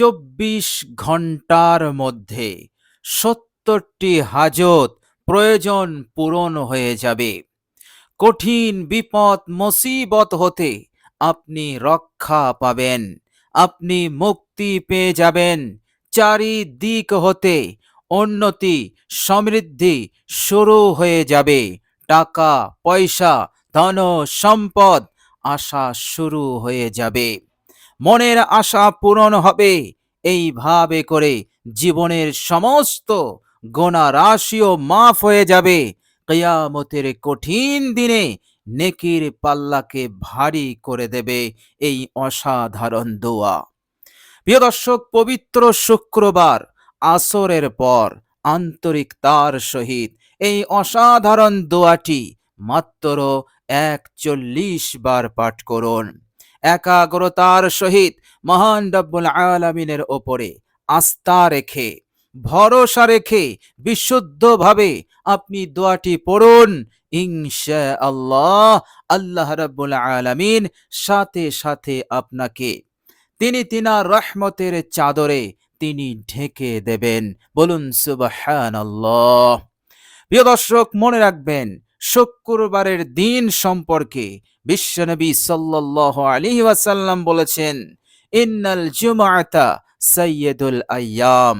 চব্বিশ ঘণ্টার মধ্যে সত্তরটি হাজত প্রয়োজন পূরণ হয়ে যাবে। কঠিন বিপদ, মুসিবত হতে আপনি রক্ষা পাবেন। আপনি মুক্তি পেয়ে যাবেন। চারিদিক হতে উন্নতি, সমৃদ্ধি শুরু হয়ে যাবে। টাকা, পয়সা, ধন, সম্পদ আশা শুরু হয়ে যাবে। মনের আশা পূরণ হবে। এইভাবে করে জীবনের সমস্ত গোনা রাশিও মাফ হয়ে যাবে। কেয়ামতের কঠিন দিনে নেকির পাল্লাকে ভারী করে দেবে এই অসাধারণ দোয়া। প্রিয় দর্শক, পবিত্র শুক্রবার, আসরের পর আন্তরিকতার সহিত এই অসাধারণ দোয়াটি মাত্র একচল্লিশ বার পাঠ করুন। একাগ্রতার সহিত মহান রব্বুল আলমিনের ওপরে আস্থা রেখে, ভরসা রেখে, বিশুদ্ধভাবে আপনি দোয়াটি পড়ুন। ইনশা আল্লাহ আল্লাহ রব্বুল আলমিন সাথে সাথে আপনাকে তিনি তিনার রহমতের চাদরে তিনি ঢেকে দেবেন। বলুন সুবাহান প্রিয় দর্শক, মনে রাখবেন শুক্রবারের দিন সম্পর্কে বিশ্বনবী সাল্লাহ আলী ওয়াসাল্লাম বলেছেন, ইন্নাল জুমাতা সৈয়দুল আয়াম।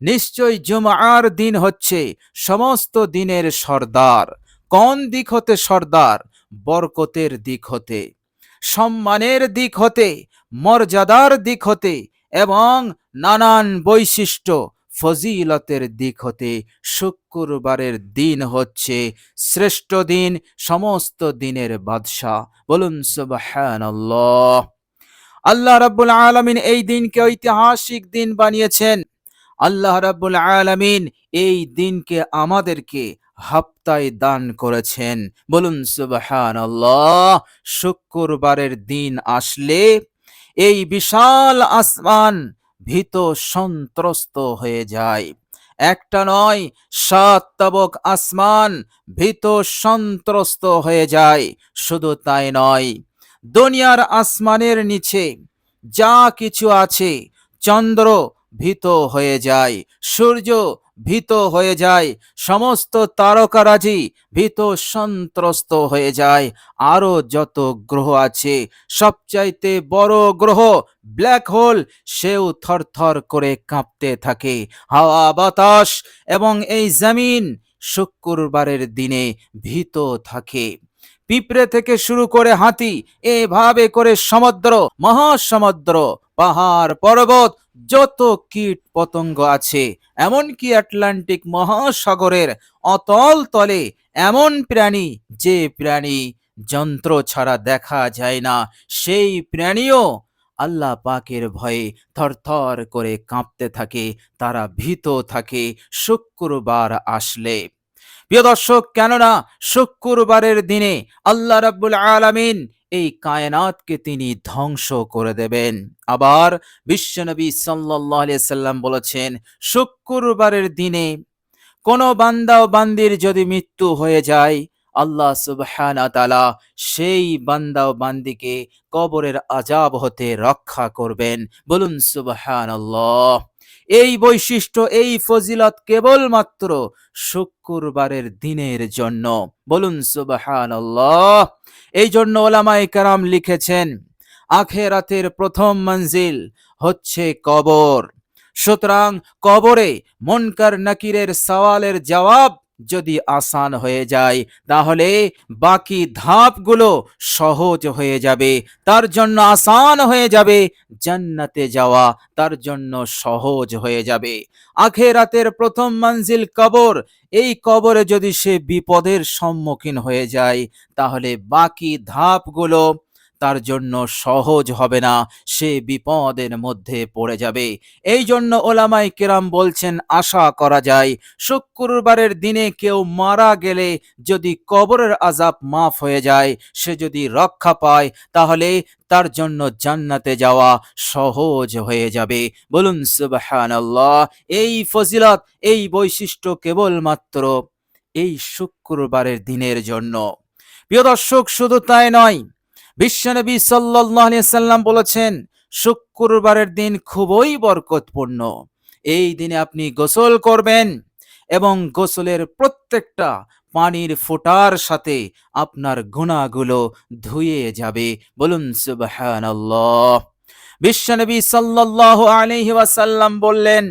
নিশ্চয় জুমার দিন হচ্ছে সমস্ত দিনের সর্দার। কোন দিক হতে সর্দার? বরকতের দিক হতে, সম্মানের দিক হতে, মর্যাদার দিক হতে এবং নানান বৈশিষ্ট্য ফজিলতের দিক হতে শুক্রবারের দিন হচ্ছে শ্রেষ্ঠ দিন, সমস্ত দিনের বাদশাহ। বলুন, সুবহানাল্লাহ। আল্লাহ রাব্বুল আলামিন এই দিনকে ঐতিহাসিক দিন বানিয়েছেন। আল্লাহ রাব্বুল আলামিন এই দিনকে আমাদেরকে হাপ্তায় দান করেছেন। বলুন, সুবহানাল্লাহ। শুক্রবারের দিন আসলে এই বিশাল আসমান ভীত সন্ত্রস্ত হয়ে যায়। একটা নয়, সাত তবক আসমান ভীত সন্ত্রস্ত হয়ে যায়। শুধু তাই নয়, দুনিয়ার আসমানের নিচে যা কিছু আছে চন্দ্র ভীত হয়ে যায়। সূর্য ভীত হয়ে যায়। সমস্ত তারকারাজি ভীত সন্ত্রস্ত হয়ে যায়। আরও যত গ্রহ আছে, সবচাইতে বড় গ্রহ ব্ল্যাক হোল, সেও থরথর করে কাঁপতে থাকে। হাওয়া বাতাস এবং এই জমিন শুক্রবারের দিনে ভীত থাকে। পিঁপড়ে থেকে শুরু করে হাতি, এভাবে করে সমুদ্র, মহাসমুদ্র পাহাড় পর্বত, যত কীট পতঙ্গ আছে, এমনকি আটলান্টিক মহাসাগরের অতল তলে এমন প্রাণী যে প্রাণী যন্ত্র ছাড়া দেখা যায় না, সেই প্রাণীও আল্লাহ পাকের ভয়ে থরথর করে কাঁপতে থাকে, তারা ভীত থাকে শুক্রবার আসলে। প্রিয় দর্শক, কেননা শুক্রবারের দিনে আল্লাহ রাব্বুল আলামিন এই কায়নাতকে তিনি ধ্বংস করে দেবেন। আবার বিশ্বনবী আলাইহি সাল্লাম বলেছেন, শুক্রবারের দিনে কোন বান্দা ও বান্দির যদি মৃত্যু হয়ে যায়, আল্লাহ সুবহানা সেই বান্দা ও বান্দিকে কবরের আজাব হতে রক্ষা করবেন। বলুন সুবহানাল্লাহ। এই বৈশিষ্ট্য, এই ফজিলত কেবলমাত্র শুক্রবারের দিনের জন্য। বলুন সুবাহান এই জন্য ওলামাই কারাম লিখেছেন, আখেরাতের প্রথম মঞ্জিল হচ্ছে কবর। সুতরাং কবরে মনকার নাকিরের সওয়ালের জবাব যদি আসান হয়ে যায়, তাহলে বাকি ধাপগুলো সহজ হয়ে যাবে। তার জন্য আসান হয়ে যাবে, জান্নাতে যাওয়া তার জন্য সহজ হয়ে যাবে। আখেরাতের প্রথম মঞ্জিল কবর, এই কবরে যদি সে বিপদের সম্মুখীন হয়ে যায়, তাহলে বাকি ধাপগুলো তার জন্য সহজ হবে না, সে বিপদের মধ্যে পড়ে যাবে। এই জন্য ওলামাই কেরাম বলছেন, আশা করা যায়, শুক্রবারের দিনে কেউ মারা গেলে যদি কবরের আজাব মাফ হয়ে যায়, সে যদি রক্ষা পায়, তাহলে তার জন্য জান্নাতে যাওয়া সহজ হয়ে যাবে। বলুন, সুবহানাল্লাহ, এই ফজিলত, এই বৈশিষ্ট্য কেবলমাত্র এই শুক্রবারের দিনের জন্য। প্রিয় দর্শক, শুধু তাই নয় বিশ্বনবী সাল্লাম বলেছেন, শুক্রবারের দিন খুবই বরকতপূর্ণ। এই দিনে আপনি গোসল করবেন এবং গোসলের প্রত্যেকটা পানির ফোটার সাথে আপনার গুণাগুলো ধুয়ে যাবে। বলুন, সুবহানাল্লাহ। বিশ্বনবী সাল্লাল্লাহু আলাইহি ওয়াসাল্লাম বললেন,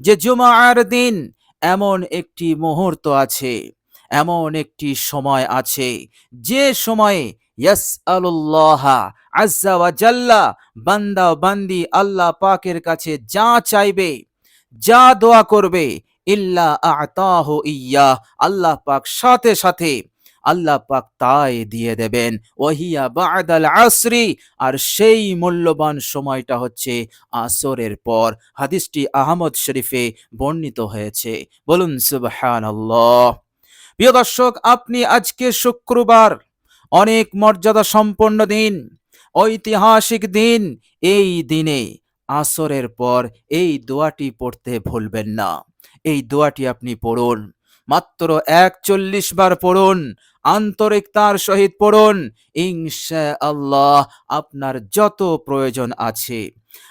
যে জুমার দিন এমন একটি মুহূর্ত আছে, এমন একটি সময় আছে, যে সময়ে ইয়াস আল্লাহ আজ্জা ওয়া জাল্লা। বান্দা বান্দি আল্লাহ পাকের কাছে যা চাইবে, যা দোয়া করবে, ইল্লা আতাহ ইয়া আল্লাহ পাক সাথে সাথে, আল্লাহ পাক তাই দিয়ে দেবেন। ওহিয়া বাদাল আসরি। আর সেই মূল্যবান সময়টা হচ্ছে আসরের পর। হাদিসটি আহমদ শরীফে বর্ণিত হয়েছে। বলুন সুবহানাল্লাহ। প্রিয় দর্শক, আপনি আজকে শুক্রবার অনেক মর্যাদা সম্পন্ন দিন, ঐতিহাসিক দিন। এই দিনে আসরের পর এই দোয়াটি পড়তে ভুলবেন না। এই দোয়াটি আপনি পড়ুন, মাত্র একচল্লিশ বার পড়ুন আন্তরিকতার সহিত পড়ুন। ইনশা আল্লাহ আপনার যত প্রয়োজন আছে,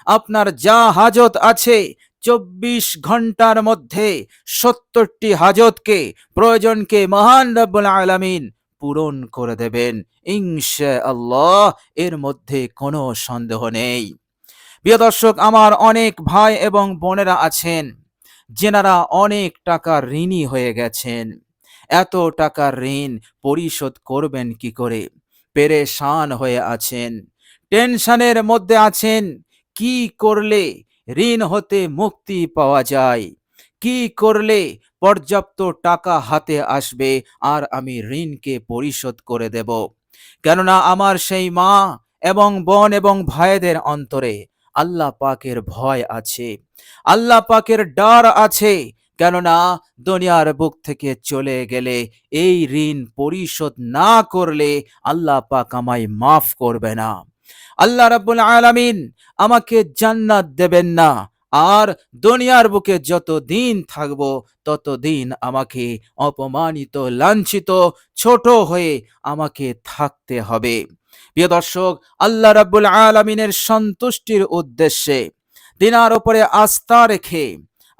আপনার যা হাজত আছে, চব্বিশ ঘণ্টার মধ্যে সত্তরটি হাজতকে, প্রয়োজনকে মহান রব্বুল আলামিন পূরণ করে দেবেন। ইনশা আল্লাহ এর মধ্যে কোনো সন্দেহ নেই। প্রিয় দর্শক, আমার অনেক ভাই এবং বোনেরা আছেন, যেনারা অনেক টাকা ঋণী হয়ে গেছেন। এত টাকার ঋণ পরিশোধ করবেন কি করে? পেরেশান হয়ে আছেন। টেনশনের মধ্যে আছেন, কি করলে ঋণ হতে মুক্তি পাওয়া যায়? কি করলে পর্যাপ্ত টাকা হাতে আসবে আর আমি ঋণকে পরিশোধ করে দেব? কেননা আমার সেই মা এবং বোন এবং ভাইদের অন্তরে আল্লাহ পাকের ভয় আছে। আল্লাহ পাকের ডর আছে। কেননা দুনিয়ার বুক থেকে চলে গেলে এই ঋণ পরিশোধ না করলে আল্লাহ পাক আমায় মাফ করবে না। আল্লাহ রাব্বুল আলামিন আমাকে জান্নাত দেবেন না। আর দুনিয়ার বুকে যত দিন তত দিন আমাকে অপমানিত, লাঞ্ছিত, ছোট হয়ে আমাকে থাকতে হবে। প্রিয় দর্শক, আল্লাহ রাব্বুল আলামিনের সন্তুষ্টির উদ্দেশ্যে দিনার ওপরে আস্থা রেখে,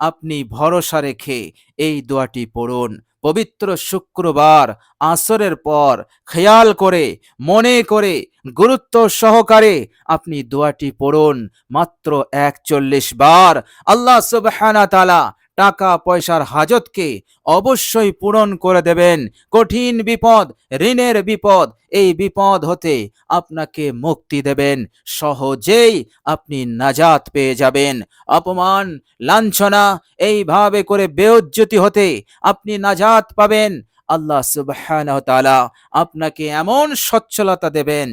আপনি ভরসা রেখে এই দোয়াটি পড়ুন। পবিত্র শুক্রবার, আসরের পর। খেয়াল করে, মনে করে, গুরুত্ব সহকারে আপনি দোয়াটি পড়ুন। মাত্র একচল্লিশ বার। আল্লাহ সুবহানা তালা টাকা পয়সার হাজতকে অবশ্যই পূরণ করে দেবেন। কঠিন বিপদ, ঋণের বিপদ, এই বিপদ হতে আপনাকে মুক্তি দেবেন। সহজেই আপনি নাজাত পেয়ে যাবেন। অপমান, লাঞ্ছনা, এইভাবে করে বেউজ্জতি হতে আপনি নাজাত পাবেন। আল্লাহ সুবহানাহু আপনাকে এমন সচ্ছলতা দেবেন।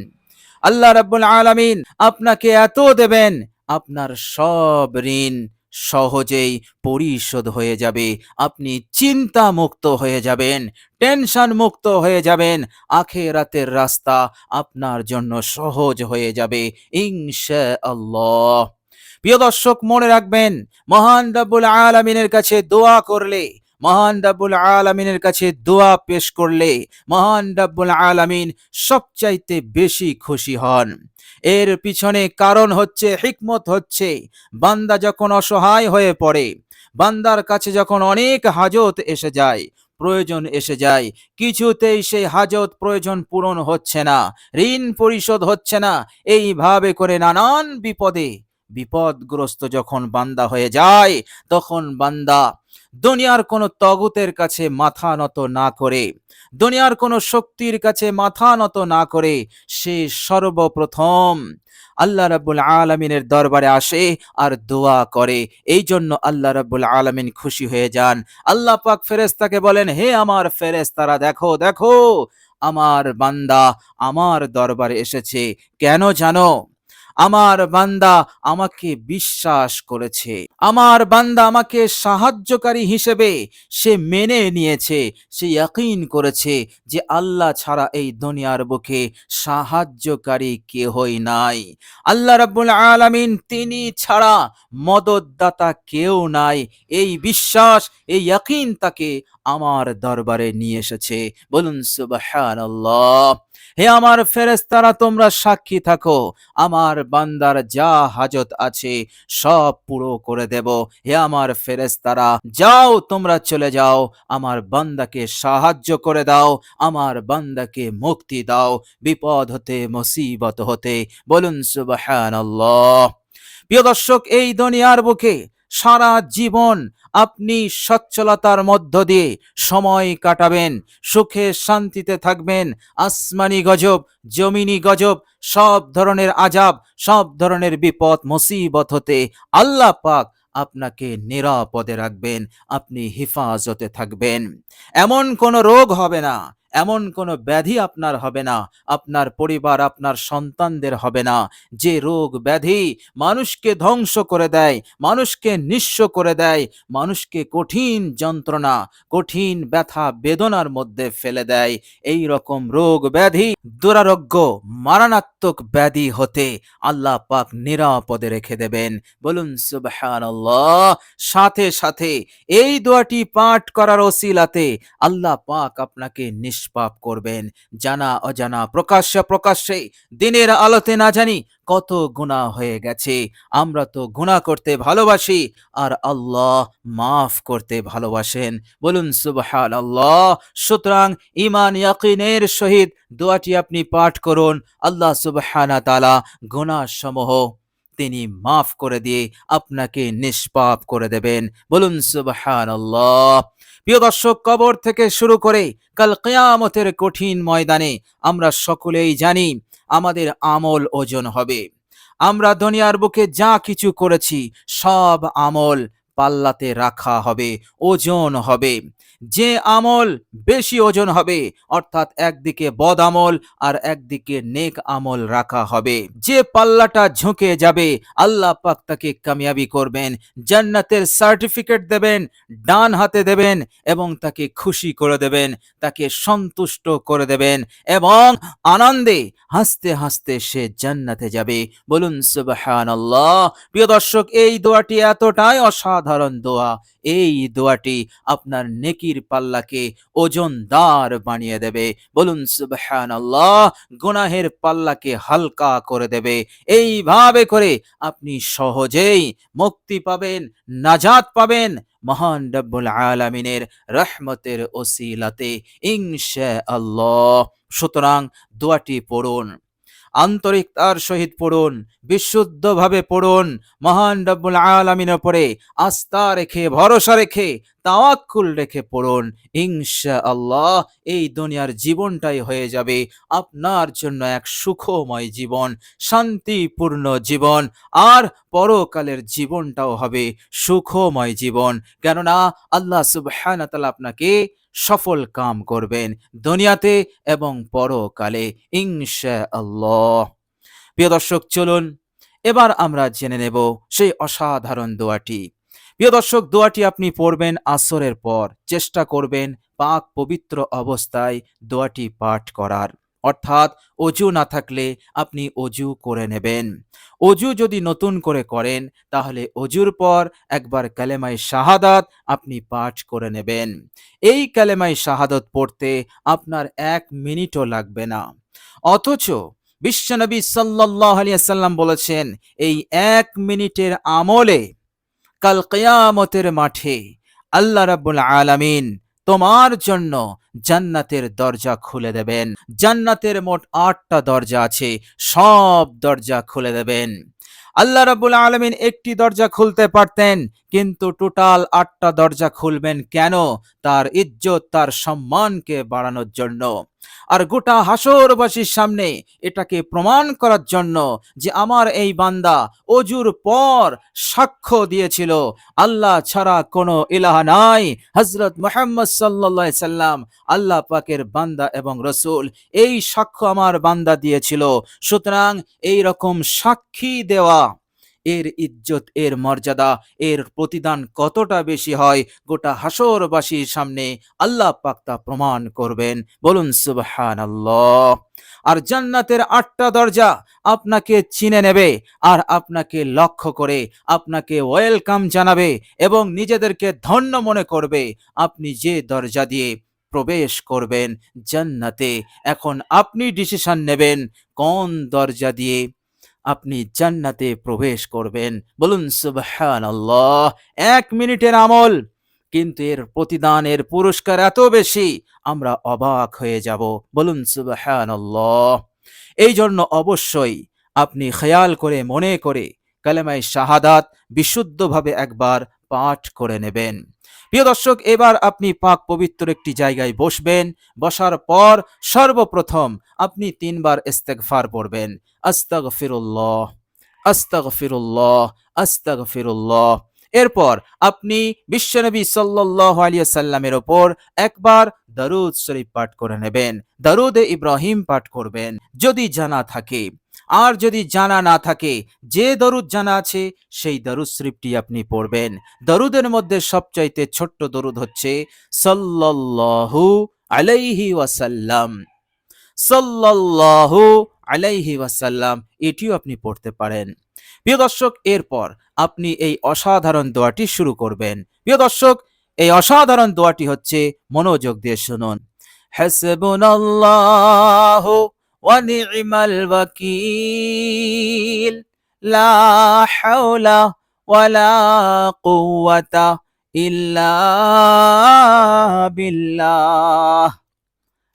আল্লাহ রাব্বুল আলামিন আপনাকে এত দেবেন আপনার সব ঋণ সহজেই পরিশোধ হয়ে যাবে। আপনি চিন্তা মুক্ত হয়ে যাবেন, টেনশন মুক্ত হয়ে যাবেন, আখেরাতের রাস্তা আপনার জন্য সহজ হয়ে যাবে ইনশা আল্লাহ প্রিয় দর্শক, মনে রাখবেন, মহান রাব্বুল আলমিনের কাছে দোয়া করলে মহান রাব্বুল আলামিনের কাছে দোয়া পেশ করলে মহান রাব্বুল আলামিন সবচাইতে বেশি খুশি হন। এর পিছনে কারণ হচ্ছে, হিকমত হচ্ছে, বান্দা যখন অসহায় হয়ে পড়ে, বান্দার কাছে যখন অনেক হাজত এসে যায়, প্রয়োজন এসে যায়, কিছুতেই সেই হাজত প্রয়োজন পূরণ হচ্ছে না, ঋণ পরিশোধ হচ্ছে না, এইভাবে করে নানান বিপদে বিপদগ্রস্ত যখন বান্দা হয়ে যায়, তখন বান্দা দুনিয়ার কোনো তগুতের কাছে মাথা নত না করে, দুনিয়ার কোনো শক্তির কাছে মাথা নত না করে, সে সর্বপ্রথম আল্লাহ রাব্বুল আলামিনের দরবারে আসে আর দোয়া করে। এই জন্য আল্লাহ রাব্বুল আলামিন খুশি হয়ে যান। আল্লাহ পাক ফেরেশতাকে বলেন, হে আমার ফেরেশতারা, দেখো দেখো, আমার বান্দা আমার দরবারে এসেছে। কেন জানো? আমার বান্দা আমাকে বিশ্বাস করেছে। আমার বান্দা আমাকে সাহায্যকারী হিসেবে সে মেনে নিয়েছে, সে ইয়াকিন করেছে যে আল্লাহ ছাড়া এই দুনিয়ার বুকে সাহায্যকারী কেহই নাই। আল্লাহ রাব্বুল আলামিন তিনি ছাড়া মদতদাতা কেউ নাই। এই বিশ্বাস, এই ইয়াকিন তাকে আমার দরবারে নিয়ে এসেছে। বলুন সুবহানাল্লাহ। হে আমার ফেরেস্তারা তোমরা সাক্ষী থাকো। আমার বান্দার যা হাজত আছে, সব পুরো করে দেব। হে আমার ফেরেস্তারা যাও, তোমরা চলে যাও। আমার বান্দাকে সাহায্য করে দাও। আমার বান্দাকে মুক্তি দাও। বিপদ হতে, মুসিবত হতে, বলুন সুবহানাল্লাহ। প্রিয় দর্শক, এই দুনিয়ার বুকে সারা জীবন আপনি সচ্ছলতার মধ্য দিয়ে সময় কাটাবেন, সুখে শান্তিতে থাকবেন, আসমানি গজব, জমিনি গজব, সব ধরনের আজাব সব ধরনের বিপদ, মুসিবত হতে আল্লাহ পাক আপনাকে নিরাপদে রাখবেন, আপনি হেফাজতে থাকবেন। এমন কোনো রোগ হবে না এমন কোনো ব্যাধি আপনার হবে না। আপনার পরিবার, আপনার সন্তানদের হবে না। যে রোগ ব্যাধি মানুষকে ধ্বংস করে দেয়, মানুষকে নিঃস্ব করে দেয়, মানুষকে কঠিন যন্ত্রণা, কঠিন ব্যথা, বেদনার মধ্যে ফেলে দেয়। এই রকম রোগ ব্যাধি দুরারোগ্য মারাত্মক ব্যাধি হতে আল্লাহ পাক নিরাপদে রেখে দেবেন। বলুন, সুবহানাল্লাহ। সাথে সাথে এই দোয়াটি পাঠ করার ওসিলাতে আল্লাহ পাক আপনাকে নিষ্পাপ করবেন। জানা অজানা, প্রকাশ্যে প্রকাশ্যে, দিনের আলোতে না জানি কত গুণা হয়ে গেছে। আমরা তো গুণা করতে ভালোবাসি, আর আল্লাহ মাফ করতে ভালোবাসেন। বলুন সুবহান আল্লাহ সুতরাং ইমান ইয়াকিনের সহিত দোয়াটি আপনি পাঠ করুন। আল্লাহ সুবহানা তালা গুণা সমূহ তিনি মাফ করে দিয়ে আপনাকে নিষ্পাপ করে দেবেন। বলুন সুবহান আল্লাহ প্রিয় দর্শক, কবর থেকে শুরু করে কাল কেয়ামতের কঠিন ময়দানে আমরা সকলেই জানি আমাদের আমল ওজন হবে। আমরা দুনিয়ার বুকে যা কিছু করেছি, সব আমল পাল্লাতে রাখা হবে, ওজন হবে। যে আমল বেশি ওজন হবে, অর্থাৎ একদিকে বদ আমল আর একদিকে নেক আমল রাখা হবে। যে পাল্লাটা ঝুঁকে যাবে, আল্লাহ পাক তাকে কামিয়াবি করবেন, জান্নাতের সার্টিফিকেট দেবেন, ডান হাতে দেবেন এবং তাকে খুশি করে দেবেন, তাকে সন্তুষ্ট করে দেবেন এবং আনন্দে, হাসতে হাসতে সে জান্নাতে যাবে। বলুন, সুবহানাল্লাহ। প্রিয় দর্শক, এই দোয়াটি এতটাই অসাধারণ দোয়া। এই দোয়াটি আপনার নেকির পাল্লাকে ওজনদার বানিয়ে দেবে। বলুন সুবহান আল্লাহ গুনাহের পাল্লাকে হালকা করে দেবে। এইভাবে করে আপনি সহজেই মুক্তি পাবেন, নাজাত পাবেন মহান রব্বুল আলামিনের রহমতের ওসিলাতে ইনশা আল্লাহ সুতরাং দোয়াটি পড়ুন। আন্তরিকতার সহিত পড়ুন বিশুদ্ধভাবে পড়ুন মহান রব্বুল আলমিনের উপরে আস্থা রেখে ভরসা রেখে তাওয়াক্কুল রেখে পড়ুন। ইনশা আল্লাহ এই দুনিয়ার জীবনটাই হয়ে যাবে আপনার জন্য এক সুখময় জীবন, শান্তিপূর্ণ জীবন, আর পরকালের জীবনটাও হবে সুখময় জীবন। কেননা আল্লাহ সুবহানাহু তাআলা আপনাকে সফল কাম করবেন দুনিয়াতে এবং পরকালে ইনশা আল্লাহ প্রিয় দর্শক, চলুন এবার আমরা জেনে নেব সেই অসাধারণ দোয়াটি। প্রিয় দর্শক, দোয়াটি আপনি পড়বেন আসরের পর। চেষ্টা করবেন পাক পবিত্র অবস্থায় দোয়াটি পাঠ করার। অর্থাৎ অজু না থাকলে আপনি অজু করে নেবেন। অজু যদি নতুন করে করেন, তাহলে অজুর পর একবার কালেমাই শাহাদাত আপনি পাঠ করে নেবেন। এই কালেমাই শাহাদত পড়তে আপনার এক মিনিটও লাগবে না। অথচ বিশ্বনবী সাল্লাহ আলিয়া সাল্লাম বলেছেন, এই এক মিনিটের আমলে কাল কেয়ামতের মাঠে আল্লাহ রাব্বুল আলামিন তোমার জন্য জান্নাতের দরজা খুলে দেবেন। জান্নাতের মোট আটটা দরজা আছে, সব দরজা খুলে দেবেন। আল্লাহ রাবুল আলমিন একটি দরজা খুলতে পারতেন কিন্তু টোটাল আটটা দরজা খুলবেন কেন? তার ইজ্জত, তার সম্মানকে বাড়ানোর জন্য। আর গোটা হাসরবাসীর সামনে এটাকে প্রমাণ করার জন্য যে আমার এই বান্দা অজুর পর সাক্ষ্য দিয়েছিল, আল্লাহ ছাড়া কোনো ইলাহা নাই। হজরত মোহাম্মদ সাল্লা সাল্লাম আল্লাহ পাকের বান্দা এবং রসুল, এই সাক্ষ্য আমার বান্দা দিয়েছিল। সুতরাং এই রকম সাক্ষী দেওয়া এর ইজ্জত, এর মর্যাদা, এর প্রতিদান কতটা বেশি হয় গোটা হাসরবাসীর সামনে আল্লাহ পাক তা প্রমাণ করবেন। বলুন সুবহান আর জান্নাতের আটটা দরজা আপনাকে চিনে নেবে আর আপনাকে লক্ষ্য করে আপনাকে ওয়েলকাম জানাবে এবং নিজেদেরকে ধন্য মনে করবে। আপনি যে দরজা দিয়ে প্রবেশ করবেন জান্নাতে, এখন আপনি ডিসিশন নেবেন কোন দরজা দিয়ে আপনি জান্নাতে প্রবেশ করবেন। বলুন সুবহান এক মিনিটের আমল। কিন্তু এর প্রতিদানের পুরস্কার এত বেশি, আমরা অবাক হয়ে যাব। বলুন সুবহান এই জন্য অবশ্যই আপনি খেয়াল করে, মনে করে কালেমাই শাহাদাত বিশুদ্ধভাবে একবার পাঠ করে নেবেন। প্রিয় দর্শক, এবার আপনি পাক পবিত্র একটি জায়গায় বসবেন, বসার পর সর্বপ্রথম আপনি তিনবার ইস্তেগফার পড়বেন। আস্তাগফিরুল্লাহ আস্তাগফিরুল্লাহ আস্তাগফিরুল্লাহ। এরপর আপনি বিশ্বনবী সাল্লাল্লাহু আলাইহি সাল্লামের ওপর একবার দারুদ শরীফ পাঠ করে নেবেন। দরুদে ইব্রাহিম পাঠ করবেন। যদি জানা থাকে আর যদি জানা না থাকে, যে দরুদ জানা আছে, সেই দরুদ শরীফটি আপনি পড়বেন। দরুদের মধ্যে সবচাইতে ছোট্ট দরুদ হচ্ছে, সাল্লাল্লাহু আলাইহি ওয়াসাল্লাম। সাল্লাল্লাহু আলাইহি ওয়াসাল্লাম, এটিও আপনি পড়তে পারেন। প্রিয় দর্শক, এরপর আপনি এই অসাধারণ দোয়াটি শুরু করবেন। প্রিয় দর্শক, এই অসাধারণ দোয়াটি হচ্ছে মনোযোগ দিয়ে শুনুন। হাসবুনাল্লাহু ونعم الوكيل. لا حول ولا قوة إلا بالله.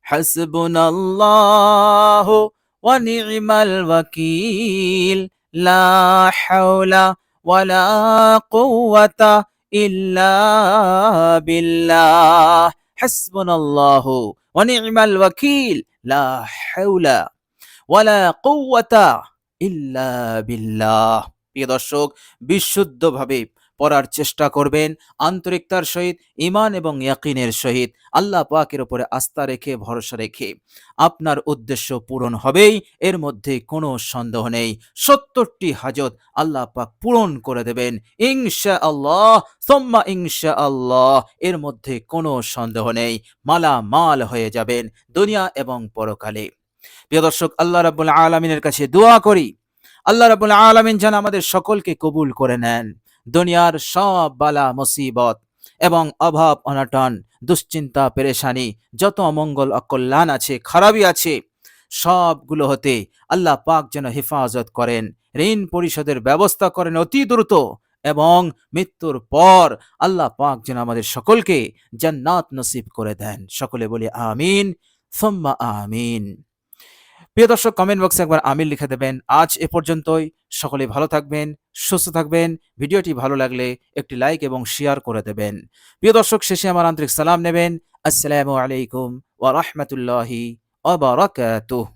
حسبنا الله ونعم الوكيل. لا حول ولا قوة إلا بالله. حسبنا الله ওয়া নি'মাল ওয়াকিল লা হাওলা ওয়ালা কুওয়াতা ইল্লা বিল্লাহ প্রিয় দর্শক বিশুদ্ধভাবে পড়ার চেষ্টা করবেন। আন্তরিকতার সহিত ইমান এবং ইয়াকিনের সহিত আল্লাহ পাকের উপরে আস্থা রেখে, ভরসা রেখে আপনার উদ্দেশ্য পূরণ হবেই, এর মধ্যে কোনো সন্দেহ নেই। সত্তরটি হাজত আল্লাহ পাক পূরণ করে দেবেন। ইনশা আল্লাহ সোম্মা ইনশা আল্লাহ এর মধ্যে কোনো সন্দেহ নেই। মালা মাল হয়ে যাবেন দুনিয়া এবং পরকালে। প্রিয় দর্শক, আল্লাহ রাবুল আলমিনের কাছে দোয়া করি। আল্লাহ রাবুল আলমিন যেন আমাদের সকলকে কবুল করে নেন। দুনিয়ার সব বালা মুসিবত এবং অভাব অনটন, দুশ্চিন্তা, পেরেশানি, যত অমঙ্গল অকল্যাণ আছে, খারাপই আছে, সবগুলো হতে আল্লাহ পাক যেন হেফাজত করেন, ঋণ পরিশোধের ব্যবস্থা করেন অতি দ্রুত এবং মৃত্যুর পর আল্লাহ পাক যেন আমাদের সকলকে জান্নাত নসিব করে দেন। সকলে বলি আমিন, সোম্মা আমিন। প্রিয় দর্শক কমেন্ট বক্সে একবার আমির লিখে দেবেন। আজ এ পর্যন্তই। সকলে ভালো থাকবেন। সুস্থ থাকবেন। ভিডিওটি ভালো লাগলে একটি লাইক এবং শেয়ার করে দেবেন। প্রিয় দর্শক, শেষে আমার আন্তরিক সালাম নেবেন। আসসালামু আলাইকুম ওয়া রাহমাতুল্লাহি ওয়া বারাকাতুহু।